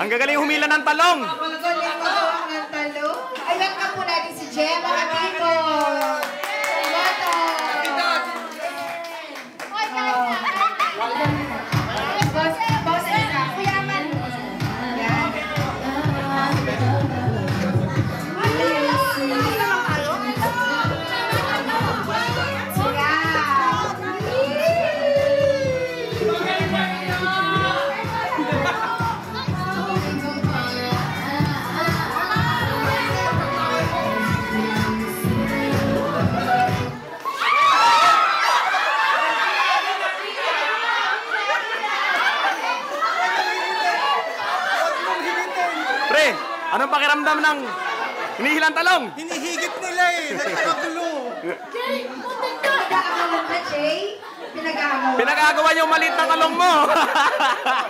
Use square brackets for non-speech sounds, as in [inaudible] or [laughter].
Ang gagaling humila ng talong. Anong pakiramdam ng hinihilang talong? Hinihigit nila eh. Nagkakagulo. Pinag-aagawan na, Jay. Pinag-aagawan. Pinagagawa yung maliit na talong mo. Pinag-aagawan. [laughs]